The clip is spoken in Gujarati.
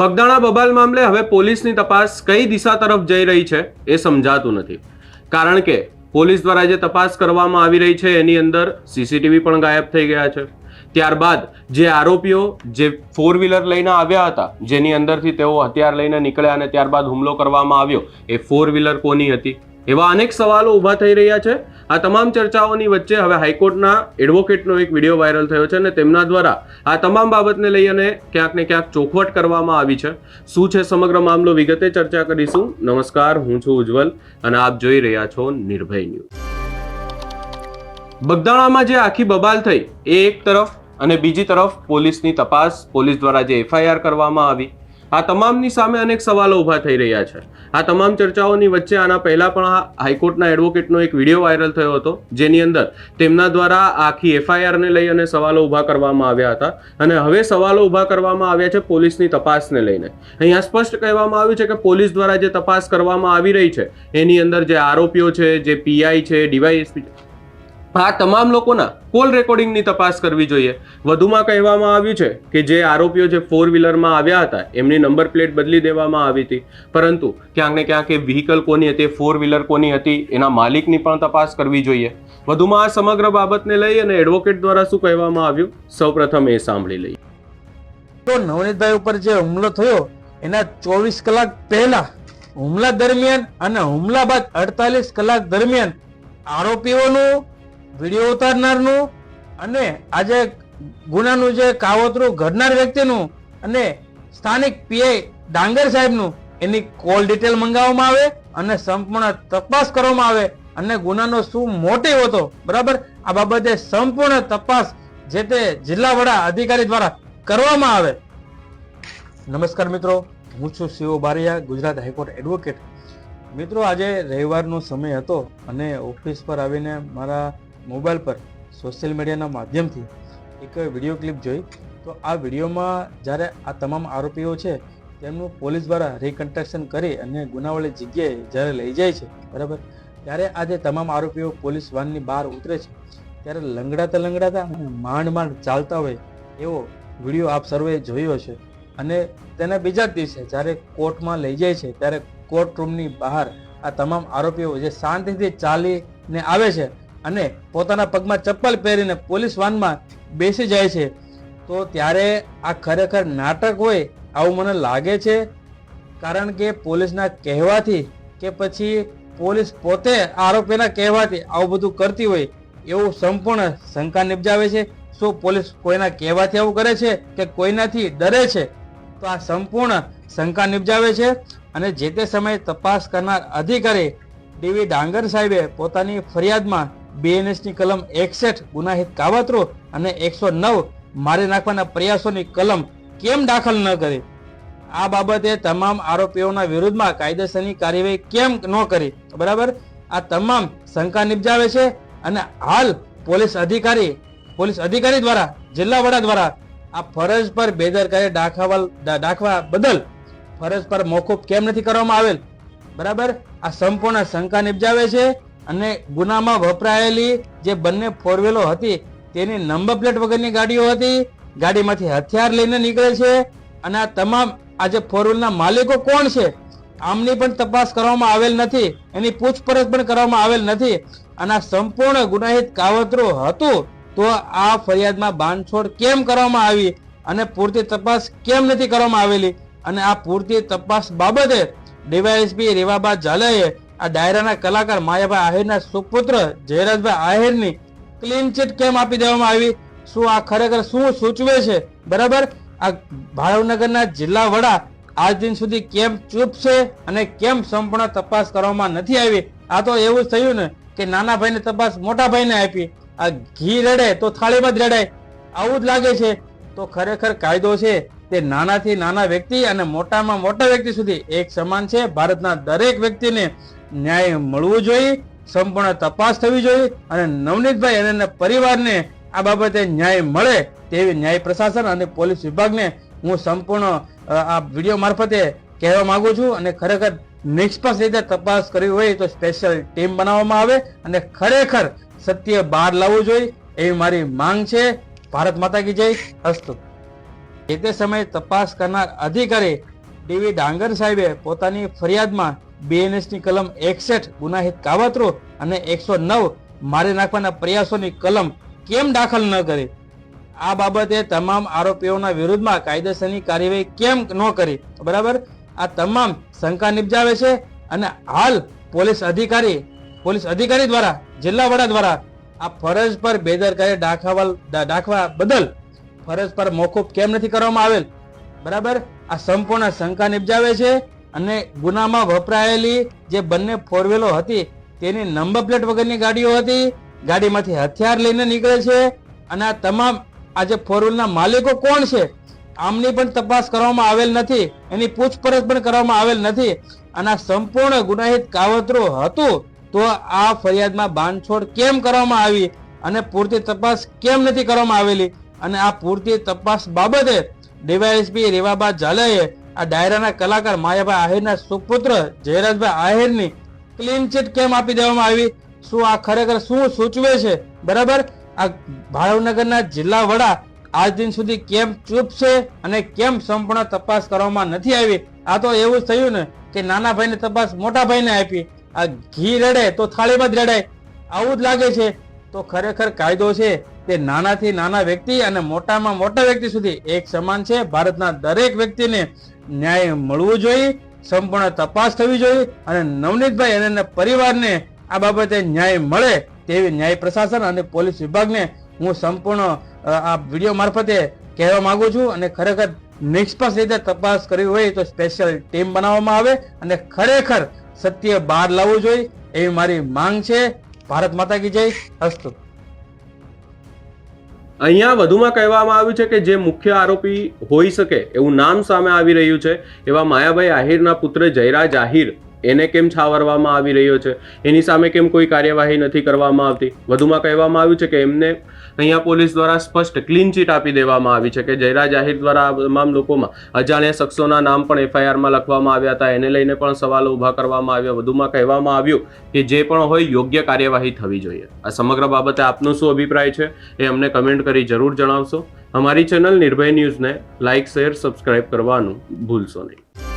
બગદાણા બબાલ મામલે હવે પોલીસની તપાસ કઈ દિશા તરફ જઈ રહી છે એ સમજાતું નથી. કારણ કે પોલીસ દ્વારા જે તપાસ કરવામાં આવી રહી છે એની અંદર સીસીટીવી પણ ગાયબ થઈ ગયા છે. ત્યારબાદ જે આરોપીઓ જે ફોર વ્હીલર લઈને આવ્યા હતા, જેની અંદરથી તેઓ હથિયાર લઈને નીકળ્યા અને ત્યારબાદ હુમલો કરવામાં આવ્યો, એ ફોર વ્હીલર કોની હતી? એવા અનેક સવાલો ઊભા થઈ રહ્યા છે. આ તમામ ચર્ચાઓની વચ્ચે હવે હાઈકોર્ટના એડવોકેટનો એક વીડિયો વાયરલ થયો છે અને તેમના દ્વારા આ તમામ બાબતને લઈ અને ક્યાંક ને ક્યાંક ચોખવટ કરવામાં આવી છે. શું છે સમગ્ર મામલો વિગતે ચર્ચા કરીશું. નમસ્કાર, હું છું ઉજ્જવલ અને આપ જોઈ રહ્યા છો નિર્ભય ન્યૂઝ. બગદાણામાં જે આખી બબાલ થઈ, એ એક તરફ અને બીજી તરફ પોલીસની તપાસ, પોલીસ દ્વારા જે એફઆઈઆર કરવામાં આવી આ તમામની સામે અનેક સવાલો ઊભા થઈ રહ્યા છે. આ તમામ ચર્ચાઓની વચ્ચે આના પહેલા પણ હાઈકોર્ટના એડવોકેટનો એક વીડિયો વાયરલ થયો હતો, જેની અંદર તેમના દ્વારા આખી એફઆઈઆરને લઈ અને સવાલો ઊભા કરવામાં આવ્યા હતા. અને હવે સવાલો ઊભા કરવામાં આવ્યા છે પોલીસની તપાસને લઈને. અહીંયા સ્પષ્ટ કહેવામાં આવ્યું છે કે પોલીસ દ્વારા જે તપાસ કરવામાં આવી રહી છે, એની અંદર જે આરોપીઓ છે, જે પીઆઈ છે, ડીવાયએસપી આ તમામ લોકોના કોલ રેકોર્ડિંગની તપાસ કરવી જોઈએ. વધુમાં કહેવામાં આવ્યું છે કે જે આરોપીઓ જે ફોર વ્હીલરમાં આવ્યા હતા, એમની નંબર પ્લેટ બદલી દેવામાં આવી હતી. પરંતુ ક્યાંક ને ક્યાંક એ વ્હીકલ કોની હતી ફોર વ્હીલર કોની હતી, એના માલિકની પણ તપાસ કરવી જોઈએ. વધુમાં આ સમગ્ર બાબતને લઈ અને એડવોકેટ દ્વારા શું કહેવામાં આવ્યું? સૌપ્રથમ એ સાંભળી લઈએ. તો નવનીતભાઈ ઉપર જે હુમલો થયો, એના ચોવીસ કલાક પહેલા, હુમલા દરમિયાન અને હુમલા બાદ અડતાલીસ કલાક દરમિયાન આરોપીઓનું વીડિયો ઉતારનારનું અને આજે ગુનાનું જે કાવતરું ઘડનાર વ્યક્તિનું અને સ્થાનિક પીઆઈ ડાંગર સાહેબનું એની કોલ ડિટેલ મંગાવવામાં આવે અને સંપૂર્ણ તપાસ કરવામાં આવે અને ગુનાનો શું મોટિવ હતો, બરાબર? આ બાબતે સંપૂર્ણ તપાસ જે તે જિલ્લા વડા અધિકારી દ્વારા કરવામાં આવે. નમસ્કાર મિત્રો, હું છું Shivo Baria, Gujarat high court advocate. મિત્રો, આજે રવિવારનો સમય હતો અને ઓફિસ પર આવીને મારા મોબાઈલ પર સોશિયલ મીડિયાના માધ્યમથી એક વીડિયો ક્લિપ જોઈ, તો આ વિડીયોમાં જ્યારે આ તમામ આરોપીઓ છે, તેમનું પોલીસ દ્વારા રિકન્સ્ટ્રક્શન કરી અને ગુનાવાળી જગ્યાએ જ્યારે લઈ જાય છે, બરાબર? ત્યારે આ જે તમામ આરોપીઓ પોલીસ વાનની બહાર ઉતરે છે, ત્યારે લંગડાતા લંગડાતા અને માંડ માંડ ચાલતા હોય એવો વીડિયો આપ સર્વે જોયો છે અને તેના બીજા જ દિવસે જ્યારે કોર્ટમાં લઈ જાય છે, ત્યારે કોર્ટ રૂમની બહાર આ તમામ આરોપીઓ જે શાંતિથી ચાલીને આવે છે અને પોતાના પગમાં ચપ્પલ પહેરીને પોલીસ વાનમાં બેસી જાય છે. તો ત્યારે આ ખરેખર નાટક હોય આવું મને લાગે છે, કારણ કે પોલીસના કહેવાથી કે પછી પોલીસ પોતે આરોપીના કહેવાથી આવું બધું કરતી હોય એવું સંપૂર્ણ શંકા નિપજાવે છે. શું પોલીસ કોઈના કહેવાથી આવું કરે છે કે કોઈનાથી ડરે છે? તો આ સંપૂર્ણ શંકા નિપજાવે છે અને જે તે સમયે તપાસ કરનાર અધિકારી ડીવી ડાંગર સાહેબે પોતાની ફરિયાદમાં બીએનએસની કલમ એકસઠ ગુનાહિત કાવતરો અને એકસો નવ મારી નાખવાના પ્રયાસોની કલમ કેમ દાખલ ન કરી? આ બાબતે તમામ આરોપીઓના વિરુદ્ધમાં કાયદેસરની કાર્યવાહી કેમ ન કરી? બરાબર? આ તમામ શંકા નિપજાવે છે અને હાલ પોલીસ અધિકારી પોલીસ અધિકારી દ્વારા, જિલ્લા વડા દ્વારા આ ફરજ પર બેદરકારી દાખવા દાખવા બદલ ફરજ પર મોકૂફ કેમ નથી કરવામાં આવેલ? બરાબર? આ સંપૂર્ણ શંકા નિપજાવે છે અને ગુનામાં વપરાયેલી જે બંને ફોરવેલો હતી, તેની નંબર પ્લેટ વગરની ગાડીઓ હતી. ગાડીમાંથી હથિયાર લઈને નીકળે છે. અને આ તમામ આ જે ફોર માલિકો કોણ છે, આમની પણ તપાસ કરવામાં આવેલ નથી. એની પૂછપરછ પણ કરવામાં આવેલ નથી. અને આ સંપૂર્ણ ગુનાહિત કાવતરું હતું, તો આ ફરિયાદમાં બાંધછોડ કેમ કરવામાં આવી? અને પૂરતી તપાસ કેમ નથી કરવામાં આવેલી? અને આ પૂરતી તપાસ બાબતે ડીવાયએસપી રેવાબા ઝાલાએ આ ડાયરાના કલાકાર માયાભાઈ આહિરના સુપુત્ર જયરાજભાઈ આહિરની ક્લીન ચીટ કેમ આપી દેવામાં આવી? શું આ ખરેખર શું સૂચવે છે? બરાબર? આ ભાવનગરના જિલ્લા વડા આજ દિન સુધી કેમ ચૂપ છે અને કેમ સંપૂર્ણ તપાસ કરવામાં નથી આવી? આ તો એવું થયું ને કે નાના ભાઈને તપાસ મોટા ભાઈને આપી. આ ઘી રડે તો થાળીમાં જ રડાય. આવું જ લાગે છે. તો ખરેખર કાયદો છે તે નાનાથી નાના વ્યક્તિ અને મોટામાં મોટા વ્યક્તિ સુધી એક સમાન છે. ભારતના દરેક વ્યક્તિને ન્યાય મળવું જોઈએ, સંપૂર્ણ તપાસ થવી જોઈએ અને નવનીતભાઈ અને એના પરિવારને આ બાબતે ન્યાય મળે તેવી ન્યાય પ્રશાસન અને પોલીસ વિભાગને હું સંપૂર્ણ આ વીડિયો મારફતે કહેવા માંગુ છું અને ખરેખર નિષ્પક્ષ રીતે તપાસ કરવી હોય તો સ્પેશિયલ ટીમ બનાવવામાં આવે અને ખરેખર સત્ય બહાર લાવવું જોઈએ એવી મારી માંગ છે. ભારત માતા કી જય. અસ્તુ. જે તે સમયે તપાસ કરનાર અધિકારી ડીવી ડાંગર સાહેબે પોતાની ફરિયાદમાં BNS ની કલમ એકસઠ ગુનાહિત કાવતરો અને એકસો નવ મારી નાખવાના પ્રયાસોની કલમ કેમ દાખલ ન કરી? આ બાબતે તમામ આરોપીઓના વિરુદ્ધમાં કાયદેસરની કાર્યવાહી કેમ ન કરી? બરાબર? આ તમામ શંકા નિપજાવે છે અને હાલ પોલીસ અધિકારી પોલીસ અધિકારી દ્વારા, જિલ્લા વડા દ્વારા આ ફરજ પર બેદરકારી દાખવા દાખવા બદલ ફરજ પર મોકૂફ કેમ નથી કરવામાં આવેલ? બરાબર? આ સંપૂર્ણ શંકા નિપજાવે છે અને ગુનામાં વપરાયેલી જે બંને ફોરવેલો હતી, તેની નંબર પ્લેટ વગરની ગાડીઓ હતી. ગાડીમાંથી હથિયાર લઈને નીકળે છે. અને આ તમામ આ જે ફોર માલિકો કોણ છે? આમની પણ તપાસ કરવામાં આવેલ નથી. એની પૂછપરછ પણ કરવામાં આવેલ નથી. અને આ સંપૂર્ણ ગુનાહિત કાવતરું હતું તો આ ફરિયાદમાં બાંધછોડ કેમ કરવામાં આવી? અને પૂરતી તપાસ કેમ નથી કરવામાં આવેલી? અને આ પૂરતી તપાસ બાબતે ડીવાયએસપી રેવાબા ઝાલાએ આ ડાયરાના કલાકાર માયાભાઈ આહિરના સુપુત્ર જયરાજભાઈ આહિરની ક્લીન ચીટ કેમ આપી દેવામાં આવી? શું આ ખરેખર શું સૂચવે છે? બરાબર? આ ભાવનગરના જિલ્લા વડા આજ દિન સુધી કેમ ચૂપ છે અને કેમ સંપૂર્ણ તપાસ કરવામાં નથી આવી? આ તો એવું થયું ને કે નાના ભાઈને તપાસ મોટા ભાઈને આપી. આ ઘી રડે તો થાળીમાં જ રડાય. આવું જ લાગે છે. તો ખરેખર કાયદો છે તે નાનાથી નાના વ્યક્તિ અને મોટામાં મોટા વ્યક્તિ સુધી એક સમાન છે. ભારતના દરેક વ્યક્તિને ન્યાય મળવું જોઈએ, સંપૂર્ણ તપાસ થવી જોઈએ અને નવનીતભાઈ અને પરિવારને આ બાબતે ન્યાય મળે તેવી ન્યાય પ્રશાસન અને પોલીસ વિભાગને હું સંપૂર્ણ આ વીડિયો મારફતે કહેવા માંગુ છું અને ખરેખર નિષ્પક્ષ રીતે તપાસ કરવી હોય તો સ્પેશિયલ ટીમ બનાવવામાં આવે અને ખરેખર સત્ય બહાર લાવવું જોઈએ એવી મારી માંગ છે. ભારત માતા કી જય. અસ્તુ. અહીંયા વધુમાં કહેવામાં આવ્યું છે કે જે મુખ્ય આરોપી હોઈ શકે એવું નામ સામે આવી રહ્યું છે એવા માયાભાઈ આહિરના પુત્ર જયરાજ આહિર. એને કેમ છાવરવામાં આવી રહ્યો છે? એની સામે કેમ કોઈ કાર્યવાહી નથી કરવામાં આવતી? વધુમાં કહેવામાં આવ્યું છે કે એમને અહીંયા પોલીસ દ્વારા સ્પષ્ટ ક્લીન ચીટ આપી દેવામાં આવી છે કે જયરા જાહેર દ્વારા તમામ લોકોમાં અજાણ્યા શખ્સોના નામ પણ એફઆઈઆરમાં લખવામાં આવ્યા હતા. એને લઈને પણ સવાલો ઊભા કરવામાં આવ્યા. વધુમાં કહેવામાં આવ્યું કે જે પણ હોય યોગ્ય કાર્યવાહી થવી જોઈએ. આ સમગ્ર બાબતે આપનો શું અભિપ્રાય છે એ અમને કમેન્ટ કરી જરૂર જણાવશો. અમારી ચેનલ નિર્ભય ન્યૂઝને લાઇક, શેર, સબસ્ક્રાઇબ કરવાનું ભૂલશો નહીં.